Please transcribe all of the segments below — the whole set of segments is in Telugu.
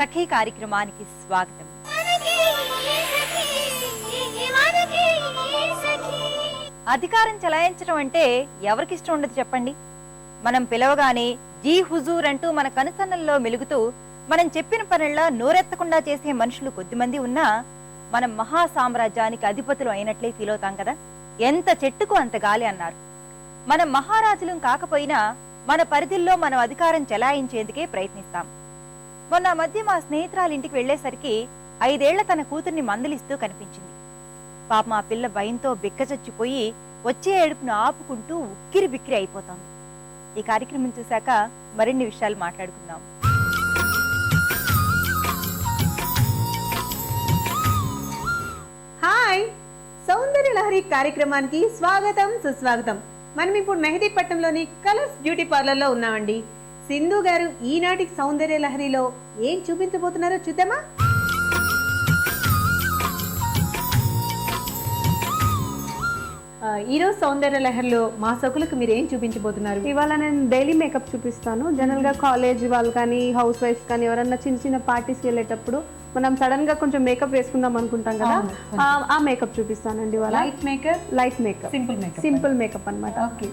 సఖీ కార్యక్రమానికి స్వాగతం. అధికారం చలాయించడం అంటే ఎవరికి ఇష్టం ఉండదు చెప్పండి. మనం పిలవగానే జీ హుజూర్ అంటూ మన కనుసన్నల్లో మెలుగుతూ మనం చెప్పిన పనుల్లో నోరెత్తకుండా చేసే మనుషులు కొద్దిమంది ఉన్నా మనం మహా సామ్రాజ్యానికి అధిపతులు అయినట్లే ఫీల్ అవుతాం కదా. ఎంత చెట్టుకు అంత గాలి అన్నారు. మనం మహారాజులం కాకపోయినా మన పరిధిల్లో మనం అధికారం చెలాయించేందుకే ప్రయత్నిస్తాం. మొన్న మధ్య మా స్నేహితురాలు ఇంటికి వెళ్ళేసరికి ఐదేళ్ళ తన కూతుర్ని మందలిస్తూ కనిపించింది. పాప మా పిల్ల భయంతో బిక్కచచ్చిపోయి వచ్చే ఏడుపును ఆపుకుంటూ ఉక్కిరి బిక్కిరి అయిపోతోంది. ఈ కార్యక్రమం చూశాక మరిన్ని విషయాలు మాట్లాడుకుందాం. హాయ్! సౌందర్య లహరి కార్యక్రమానికి స్వాగతం సుస్వాగతం. మనం ఇప్పుడు మెహదీపట్నంలోని కలర్స్ బ్యూటీ పార్లర్లో ఉన్నామండి. సింధు గారు ఈనాటి సౌందర్య లహరిలో ఏం చూపించబోతున్నారో చూద్దామా? ఈ ఈరోజు సౌందర్య లహరిలో మా సకులకు మీరు ఏం చూపించబోతున్నారు? ఇవాళ నేను డైలీ మేకప్ చూపిస్తాను. జనరల్గా కాలేజ్ వాళ్ళు కానీ హౌస్ వైఫ్స్ కానీ ఎవరన్నా చిన్న చిన్న పార్టీస్కి వెళ్ళేటప్పుడు మనం సడన్గా కొంచెం మేకప్ వేసుకుందాం అనుకుంటాం కదా. ఆ- మేకప్ చూపిస్తానండి light makeup light makeup simple makeup simple makeup అనమాట ఓకే.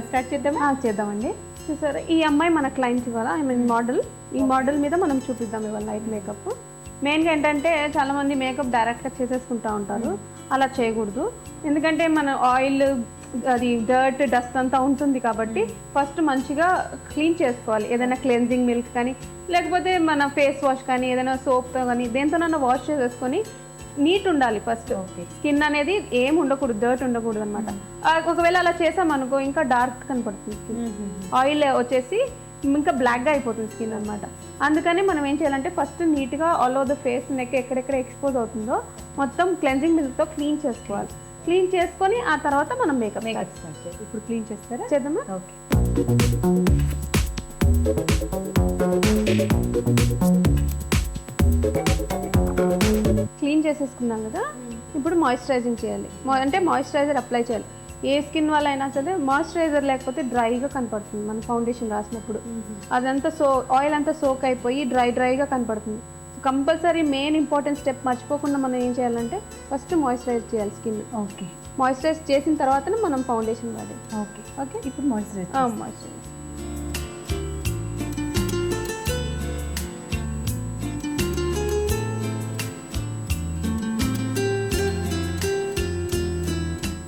స్టార్ట్ చేద్దామా? చేద్దామండి. చూసారా ఈ అమ్మాయి మన క్లయింట్ ఇవాళ ఐ మీన్ మోడల్ ఈ మోడల్ మీద మనం చూపిద్దాం ఇవాళ లైట్ మేకప్ మెయిన్గా ఏంటంటే చాలా మంది మేకప్ డైరెక్ట్గా చేసేసుకుంటా ఉంటారు. అలా చేయకూడదు. ఎందుకంటే మన ఆయిల్ అది డర్ట్ డస్ట్ అంతా ఉంటుంది కాబట్టి ఫస్ట్ మంచిగా క్లీన్ చేసుకోవాలి. ఏదైనా క్లెన్జింగ్ మిల్క్ కానీ లేకపోతే మన ఫేస్ వాష్ కానీ ఏదైనా సోప్తో కానీ దేంతోనైనా వాష్ చేసేసుకొని నీట్ ఉండాలి ఫస్ట్ ఓకే స్కిన్ అనేది ఏం ఉండకూడదు డర్ట్ ఉండకూడదు అనమాట ఒకవేళ అలా చేసామనుకో ఇంకా డార్క్ కనపడుతుంది స్కిన్ ఆయిల్ వచ్చేసి ఇంకా బ్లాక్గా అయిపోతుంది స్కిన్ అన్నమాట. అందుకని మనం ఏం చేయాలంటే ఫస్ట్ నీట్గా all over the face neck ఎక్కడెక్కడ ఎక్స్పోజ్ అవుతుందో మొత్తం క్లెన్జింగ్ మిల్క్తో క్లీన్ చేసుకోవాలి. క్లీన్ చేసుకొని ఆ తర్వాత మనం మేకప్ మేకప్ ఇప్పుడు క్లీన్ చేస్తారా? చేద్దామా? ఓకే. క్లీన్ చేసేసుకున్నాం కదా? ఇప్పుడు మాయిశ్చరైజింగ్ చేయాలి. అంటే మాయిశ్చరైజర్ అప్లై చేయాలి. ఏ స్కిన్ వల్ల అయినా సరే మాయిశ్చరైజర్ లేకపోతే డ్రైగా కనపడుతుంది మన ఫౌండేషన్ రాసినప్పుడు. అదంతా సో ఆయిల్ అంతా సోక్ అయిపోయి డ్రై డ్రైగా కనపడుతుంది. కంపల్సరీ మెయిన్ ఇంపార్టెంట్ స్టెప్ మర్చిపోకుండా మనం ఏం చేయాలంటే ఫస్ట్ మాయిశ్చరైజ్ చేయాలి స్కిన్. ఓకే. మాయిశ్చరైజ్ చేసిన తర్వాతనే మనం ఫౌండేషన్ వాడాలి. ఓకే. ఓకే? ఇప్పుడు మాయిశ్చరైజ్ మాయిశ్చరైజ్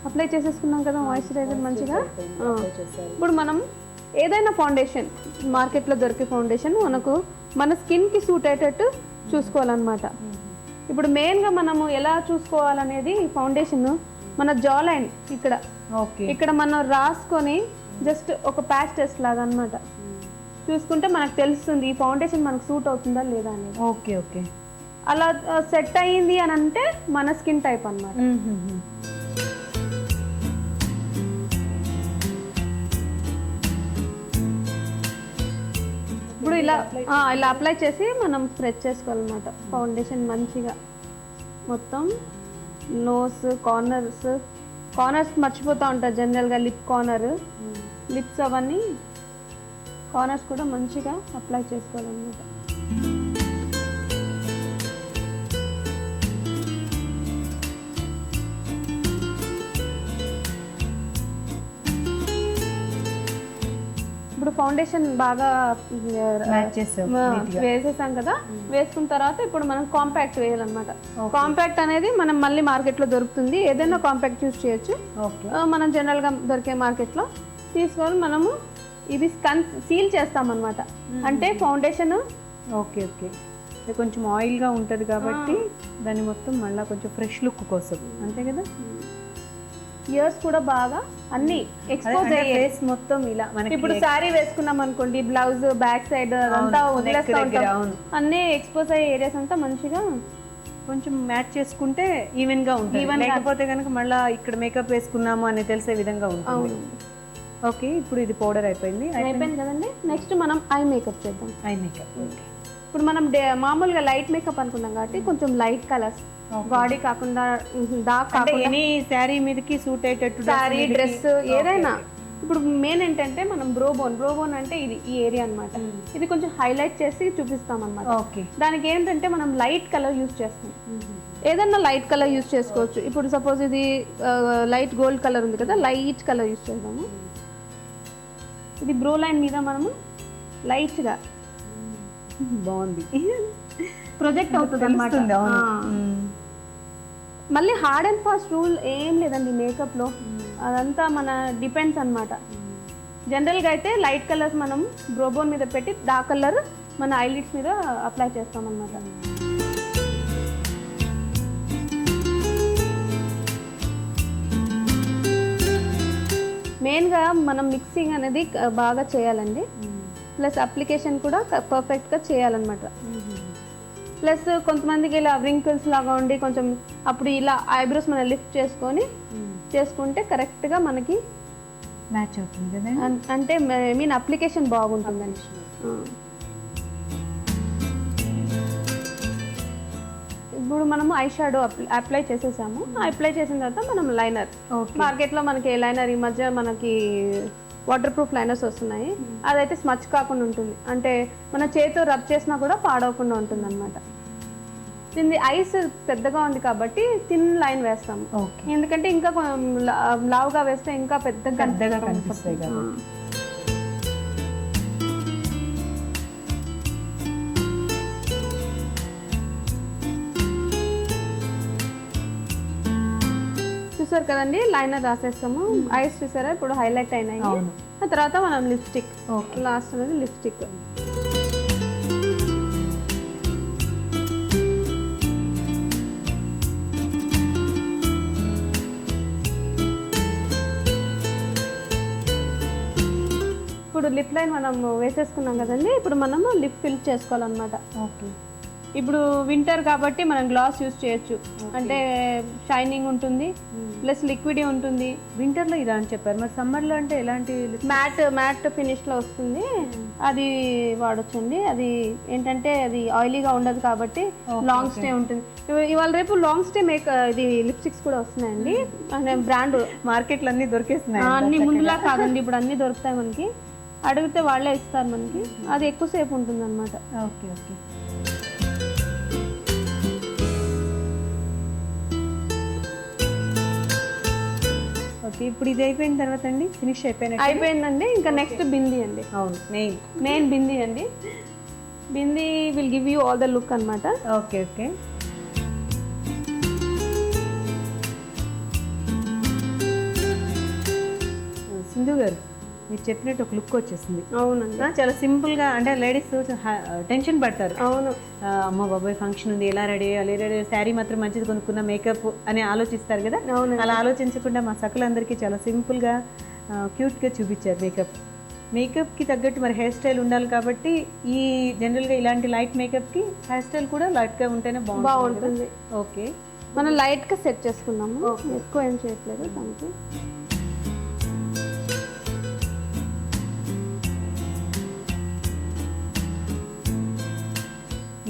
అప్లై చేసేసుకున్నాం కదా మాయిశ్చరైజర్ మంచిగా. ఇప్పుడు మనం ఏదైనా ఫౌండేషన్ మార్కెట్లో దొరికే ఫౌండేషన్ మనకు మన స్కిన్కి సూట్ అయ్యేటట్టు చూసుకోవాలన్నమాట. ఇప్పుడు మెయిన్గా మనము ఎలా చూసుకోవాలనేది ఫౌండేషన్ మన జా లైన్ ఇక్కడ. ఓకే ఇక్కడ మనం రాసుకొని జస్ట్ ఒక ప్యాచ్ టెస్ట్ లాగా అన్నమాట చూసుకుంటే మనకు తెలుస్తుంది ఈ ఫౌండేషన్ మనకు సూట్ అవుతుందా లేదా అనేది. ఓకే ఓకే అలా సెట్ అయ్యింది అని అంటే మన స్కిన్ టైప్ అన్నమాట. ఇప్పుడు ఇలా ఇలా అప్లై చేసి మనం స్ప్రెడ్ చేసుకోవాలన్నమాట. ఫౌండేషన్ మంచిగా. మొత్తం నోస్ కార్నర్స్ కార్నర్స్ మర్చిపోతూ ఉంటారు జనరల్గా లిప్ కార్నర్ లిప్స్ అవన్నీ కార్నర్స్ కూడా మంచిగా అప్లై చేసుకోవాలన్నమాట. ఇప్పుడు ఫౌండేషన్ బాగా చేసాం వేసేసాం కదా వేసుకున్న తర్వాత ఇప్పుడు మనం కాంపాక్ట్ వేయాలన్నమాట. కాంపాక్ట్ అనేది మనం మళ్ళీ మార్కెట్లో దొరుకుతుంది. ఏదైనా కాంపాక్ట్ యూస్ చేయొచ్చు. మనం జనరల్గా దొరికే మార్కెట్లో తీసుకొని మనము ఇది కన్ సీల్ చేస్తామన్నమాట. అంటే ఫౌండేషన్. Okay okay. ఇది కొంచెం ఆయిల్గా ఉంటుంది కాబట్టి దాన్ని మొత్తం మళ్ళీ కొంచెం ఫ్రెష్ లుక్ కోసం. అంతే కదా? ఇయర్స్ కూడా బాగా అన్ని ఎక్స్పోజ్ అయ్యాయి. ఫేస్ మొత్తం ఇలా మనకి ఇప్పుడు సారీ వేసుకున్నాం అనుకోండి బ్లౌజ్ బ్యాక్ సైడ్ అవును, వదిలేస్తూ ఉంటాం. అన్ని ఎక్స్పోజ్ అయ్యే ఏరియాస్ అంతా మంచిగా కొంచెం మ్యాచ్ చేసుకుంటే ఈవెన్గా ఉంటుంది. లేకపోతే కనుక మళ్ళీ ఇక్కడ మేకప్ వేసుకున్నాము అని తెలిసే విధంగా ఉంటుంది. ఓకే ఇప్పుడు ఇది పౌడర్ అయిపోయింది. అయిపోయింది కదండి. నెక్స్ట్ మనం ఐ మేకప్ చేద్దాం. ఐ మేకప్ ఓకే ఇప్పుడు మనం మామూలుగా లైట్ మేకప్ అనుకున్నాం కాబట్టి కొంచెం లైట్ కలర్స్ బాడీ కాకుండా కాకుండా. ఎనీ శారీ మీదకి సూట్ అయ్యేటట్టు సారీ డ్రెస్ ఏదైనా. ఇప్పుడు మెయిన్ ఏంటంటే మనం బ్రోబోన్ బ్రోబోన్ అంటే ఇది ఈ ఏరియా అన్నమాట. ఇది కొంచెం హైలైట్ చేసి చూపిస్తాం అన్నమాట ఓకే దానికి ఏంటంటే మనం లైట్ కలర్ యూస్ చేస్తాం. ఏదన్నా లైట్ కలర్ యూస్ చేసుకోవచ్చు. ఇప్పుడు సపోజ్ ఇది లైట్ గోల్డ్ కలర్ ఉంది కదా లైట్ కలర్ యూస్ చేద్దాము. ఇది బ్రో లైన్ మీద మనము లైట్గా బాగుంది. ప్రొజెక్ట్ అవుతుంది. అనమాట మళ్ళీ హార్డ్ అండ్ ఫాస్ట్ రూల్ ఏం లేదండి మేకప్లో అదంతా మన డిపెండ్స్ అనమాట జనరల్గా అయితే లైట్ కలర్స్ మనం బ్రోబోన్ మీద పెట్టి డార్క్ కలర్ మన ఐలిడ్స్ మీద అప్లై చేస్తాం అనమాట మెయిన్గా మనం మిక్సింగ్ అనేది బాగా చేయాలండి. ప్లస్ అప్లికేషన్ కూడా పర్ఫెక్ట్గా చేయాలన్నమాట. ప్లస్ కొంతమందికి ఇలా వ్రింకిల్స్ లాగా ఉండి కొంచెం అప్పుడు ఇలా ఐబ్రోస్ మనం లిఫ్ట్ చేసుకొని చేసుకుంటే కరెక్ట్గా మనకి మ్యాచ్ అవుతుంది కదా? అంటే మీన్ అప్లికేషన్ బాగుంటుందండి. ఆ. ఇప్పుడు మనము ఐ షాడో అప్లై చేసేసాము. అప్లై చేసిన తర్వాత మనం లైనర్ మార్కెట్లో మనకి లైనర్ ఈ మధ్య మనకి వాటర్ ప్రూఫ్ లైనర్స్ వస్తున్నాయి అదైతే స్మచ్ కాకుండా ఉంటుంది. అంటే మన చేతితో రబ్ చేసినా కూడా పాడవకుండా ఉంటుంది అనమాట దీన్ని ఐస్ పెద్దగా ఉంది కాబట్టి థిన్ లైన్ వేస్తాము. ఎందుకంటే ఇంకా లావుగా వేస్తే ఇంకా పెద్దగా పెద్దగా కనిపిస్తుంది. కనిపిస్తాయి కదా. చూసారు కదండి? లైనర్ రాసేస్తాము. ఐస్ చూసారా? ఇప్పుడు హైలైట్ అయినాయి. ఆ తర్వాత మనం లిప్స్టిక్. ఓకే. లాస్ట్ అనేది లిప్స్టిక్. ఇప్పుడు లిప్ లైన్ మనం వేసేసుకున్నాం కదండి? ఇప్పుడు మనము లిప్ ఫిల్ చేసుకోవాలన్నమాట. ఓకే. ఇప్పుడు వింటర్ కాబట్టి మనం గ్లాస్ యూస్ చేయొచ్చు. అంటే షైనింగ్ ఉంటుంది ప్లస్ లిక్విడ్ ఉంటుంది. వింటర్లో ఇలా అని చెప్పారు. మరి సమ్మర్లో అంటే ఎలాంటి మ్యాట్ మ్యాట్ ఫినిష్లో వస్తుంది. అది వాడొచ్చండి. అది ఏంటంటే అది ఆయిలీగా ఉండదు కాబట్టి లాంగ్ స్టే ఉంటుంది. ఇవ- ఇవాళ రేపు లాంగ్ స్టే మేక్ ఇది లిప్స్టిక్స్ కూడా వస్తున్నాయండి. అంటే బ్రాండ్ మార్కెట్లు అన్ని దొరికేస్తున్నాయి అన్ని ముందులా కాదండి. ఇప్పుడు అన్ని దొరుకుతాయి మనకి. అడిగితే వాళ్ళే ఇస్తారు మనకి. అది ఎక్కువసేపు ఉంటుంది అనమాట ఓకే ఓకే ఓకే ఇప్పుడు ఇది అయిపోయిన తర్వాత అండి? ఫినిష్ అయిపోయినట్టు అయిపోయిందండి ఇంకా నెక్స్ట్ బిందీ అండి. అవును మెయిన్ మెయిన్ బిందీ అండి. Bindi will give you all the look అనమాట ఓకే ఓకే మీరు చెప్పినట్టు ఒక లుక్ వచ్చేసింది. అవునండి. చాలా సింపుల్గా అంటే లేడీస్ టెన్షన్ పడతారు. అవును. అమ్మ బాబాయ్ ఫంక్షన్ ఉంది ఎలా రెడీ అయ్యాలి రెడీ శారీ మాత్రం మంచిది కొనుక్కున్న మేకప్ అని ఆలోచిస్తారు కదా? అవునండి. అలా ఆలోచించకుండా మా సకులందరికీ చాలా సింపుల్గా క్యూట్గా చూపించారు మేకప్. మేకప్కి తగ్గట్టు మరి హెయిర్ స్టైల్ ఉండాలి కాబట్టి ఈ జనరల్గా ఇలాంటి లైట్ మేకప్కి హెయిర్ స్టైల్ కూడా లైట్గా ఉంటేనే బాగుంటుంది ఓకే. మనం లైట్గా సెట్ చేసుకున్నాము ఎక్కువ ఏం చేయట్లేదు దానికి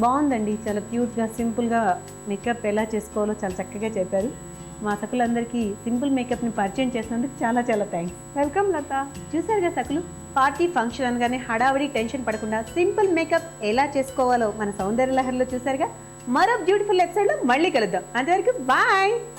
బాగుందండి. చాలా క్యూట్గా సింపుల్గా మేకప్ ఎలా చేసుకోవాలో చాలా చక్కగా చెప్పారు. మా సకులందరికీ సింపుల్ మేకప్ని పరిచయం చేసినందుకు చాలా చాలా థ్యాంక్స్ వెల్కమ్ లత. చూసారుగా సకులు? పార్టీ ఫంక్షన్ అనగానే హడావిడి టెన్షన్ పడకుండా సింపుల్ మేకప్ ఎలా చేసుకోవాలో మన సౌందర్య లహరిలో చూసారుగా. మరో బ్యూటిఫుల్ ఎపిసోడ్లో మళ్ళీ కలుద్దాం. అంతవరకు బాయ్!